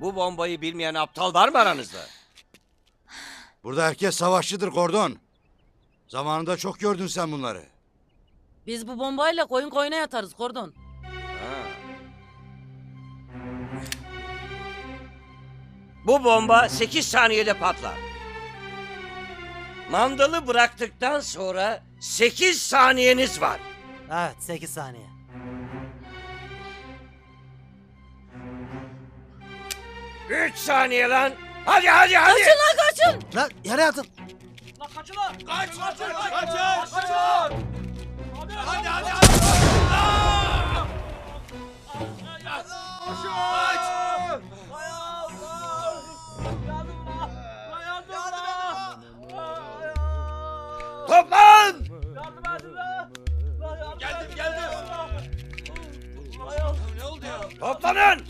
Bu bombayı bilmeyen aptal var mı aranızda? Burada herkes savaşçıdır Kordon. Zamanında çok gördün sen bunları. Biz bu bombayla koyun koyuna yatarız kordon. Bu bomba 8 saniyede patlar. Mandalı bıraktıktan sonra 8 saniyeniz var. Evet 8 saniye. Üç saniye lan. Hadi hadi hadi. Kaçın lan kaçın. Lan yere atın. Lan kaçın lan. Kaç kaçın. Kaçın. Kaçın. Hadi hadi hadi. Koşun. Kaç. Toplan! Yardım edin Geldim geldim. Ne oldu ya? Toplanın!